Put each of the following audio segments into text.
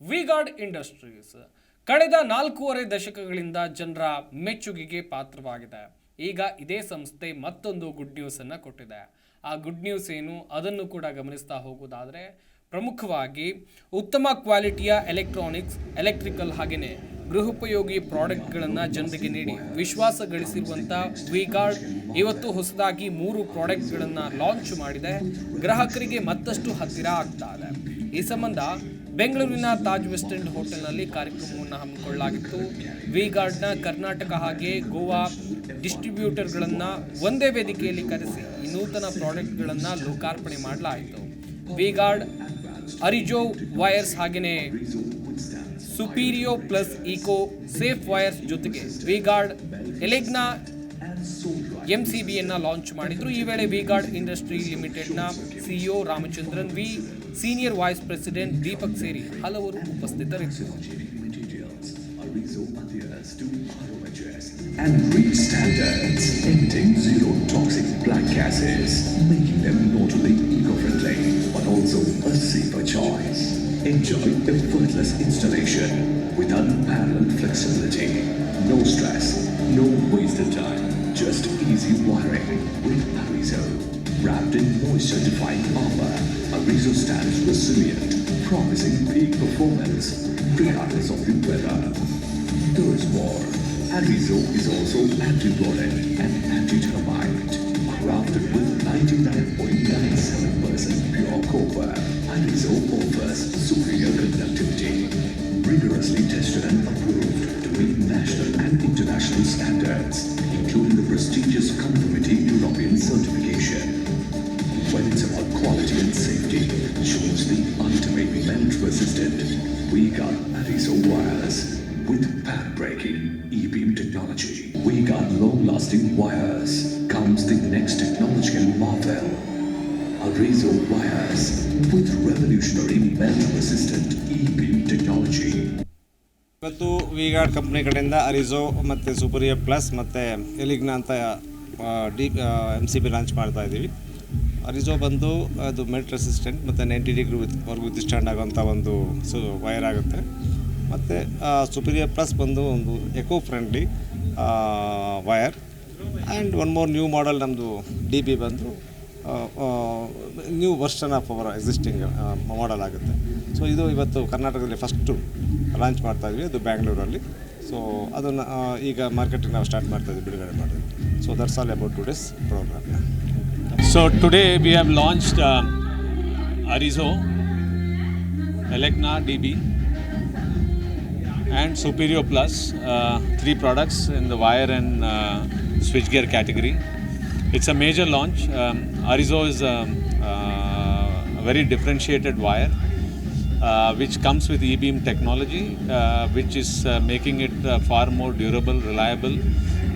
V-Guard industries ಕಳೆದ ನಾಲ್ಕೂವರೆ ದಶಕಗಳಿಂದ ಜನರ ಮೆಚ್ಚುಗೆಗೆ ಪಾತ್ರವಾಗಿದೆ. ಈಗ ಇದೇ ಸಂಸ್ಥೆ ಮತ್ತೊಂದು ಗುಡ್ ನ್ಯೂಸನ್ನು ಕೊಟ್ಟಿದೆ. ಆ ಗುಡ್ ನ್ಯೂಸ್ ಏನು? ಅದನ್ನು ಕೂಡ ಗಮನಿಸ್ತಾ ಹೋಗೋದಾದರೆ, ಪ್ರಮುಖವಾಗಿ ಉತ್ತಮ ಕ್ವಾಲಿಟಿಯ ಎಲೆಕ್ಟ್ರಾನಿಕ್ಸ್ ಎಲೆಕ್ಟ್ರಿಕಲ್ ಹಾಗೆಯೇ ಗೃಹೋಪಯೋಗಿ ಪ್ರಾಡಕ್ಟ್ಗಳನ್ನು ಜನರಿಗೆ ನೀಡಿ ವಿಶ್ವಾಸ ಗಳಿಸಿರುವಂಥ ವಿಗಾರ್ಡ್ ಇವತ್ತು ಹೊಸದಾಗಿ ಮೂರು ಪ್ರಾಡಕ್ಟ್ಗಳನ್ನು ಲಾಂಚ್ ಮಾಡಿದೆ. ಗ್ರಾಹಕರಿಗೆ ಮತ್ತಷ್ಟು ಹತ್ತಿರ ಆಗ್ತಾ ಇದೆ. ಈ ಸಂಬಂಧ ಬೆಂಗಳೂರಿನ ತಾಜ್ ವೆಸ್ಟ್ ಎಂಡ್ ಹೋಟೆಲ್ನಲ್ಲಿ ಕಾರ್ಯಕ್ರಮವನ್ನು ಹಮ್ಮಿಕೊಳ್ಳಲಾಗಿತ್ತು. ವಿಗಾರ್ಡ್ನ ಕರ್ನಾಟಕ ಹಾಗೆ ಗೋವಾ ಡಿಸ್ಟ್ರಿಬ್ಯೂಟರ್ಗಳನ್ನು ಒಂದೇ ವೇದಿಕೆಯಲ್ಲಿ ಕರೆಸಿ ನೂತನ ಪ್ರಾಡಕ್ಟ್ಗಳನ್ನು ಲೋಕಾರ್ಪಣೆ ಮಾಡಲಾಯಿತು. ವಿಗಾರ್ಡ್ ಅರಿಜೋ ವೈರ್ಸ್ ಹಾಗೆಯೇ Superio plus eco safe wires ಜೊತೆಗೆ V Guard Elegna M C ಬಿಯನ್ನು ಲಾಂಚ್ ಮಾಡಿದ್ರು ಈ ವೇಳೆ ವಿಗಾರ್ಡ್ ಇಂಡಸ್ಟ್ರಿ ಲಿಮಿಟೆಡ್ನ CEO Ramachandran V senior vice president Deepak ಸೇರಿ ಹಲವರು ಉಪಸ್ಥಿತರಿದ್ದರು materials, Arizo adheres to ROHS and REACH standards, emitting zero toxic black gases, making them not only eco-friendly but also a safer choice. Enjoy effortless installation with unparalleled flexibility. No stress, no wasted time, just easy wiring with Arizo. Wrapped in moisture-defying armor, Arizo stands resilient, promising peak performance regardless of the weather. There is more. Arizo is also anti-rodent and anti-termite. Crafted with 99.97% pure copper, Arizo offers superior conductivity. Rigorously tested and approved to meet national and international standards, prestigious Conformity European certification. When it's about quality and safety, choose the ultimate melt resistant. We got Arizo wires with path breaking E-beam technology. We got long lasting wires. Comes the next technological marvel. Arizo wires with revolutionary melt resistant E-beam technology. ಇವತ್ತು V-Guard company ಕಡೆಯಿಂದ ಅರಿಜೋ ಮತ್ತು ಸುಪರಿಯ plus ಮತ್ತು ಎಲಿಗ್ನ ಅಂತ D M C B launch ಮಾಡ್ತಾ ಇದ್ದೀವಿ. ಅರಿಜೋ ಬಂದು ಅದು melt resistant ಮತ್ತು ನೈಂಟಿ ಡಿಗ್ರಿ ವಿತ್ ವರ್ಗು ಸ್ಟ್ಯಾಂಡ್ ಆಗೋಂಥ ಒಂದು ಸು ವೈರ್ ಆಗುತ್ತೆ. ಮತ್ತು ಸುಪೀರಿಯರ್ ಪ್ಲಸ್ ಬಂದು ಒಂದು eco friendly wire and one more new model ನಮ್ಮದು ಡಿ ಬಿ ಬಂದು new version of our existing model ಆಗುತ್ತೆ. ಸೊ ಇದು ಇವತ್ತು ಕರ್ನಾಟಕದಲ್ಲಿ ಫಸ್ಟು ಲಾಂಚ್ ಮಾಡ್ತಾ ಇದ್ವಿ ಅದು ಬ್ಯಾಂಗ್ಳೂರಲ್ಲಿ ಸೊ ಅದನ್ನು ಈಗ ಮಾರ್ಕೆಟಿಂಗ್ ನಾವು ಸ್ಟಾರ್ಟ್ ಮಾಡ್ತಾ ಇದ್ವಿ ಬಿಡುಗಡೆ ಮಾಡಿದ್ವಿ so that's all about two days programme so today we have launched uh, Elegna D B and Superio plus three products in the wire and switch gear category. It's a major launch. Um, Arizo is a, uh, a very differentiated wire. Uh, which comes with e-beam technology, uh, which is uh, making it uh, far more durable, reliable,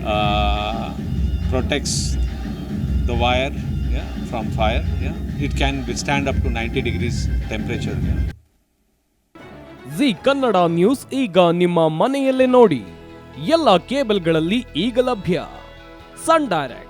uh, protects the wire yeah, from fire. Yeah. It can withstand up to 90 degrees temperature. Zee Kannada news ಈಗ ನಿಮ್ಮ ಮನೆಯಲ್ಲೇ ನೋಡಿ ಎಲ್ಲ ಕೇಬಲ್ಗಳಲ್ಲಿ ಈಗ ಲಭ್ಯ ಸನ್ direct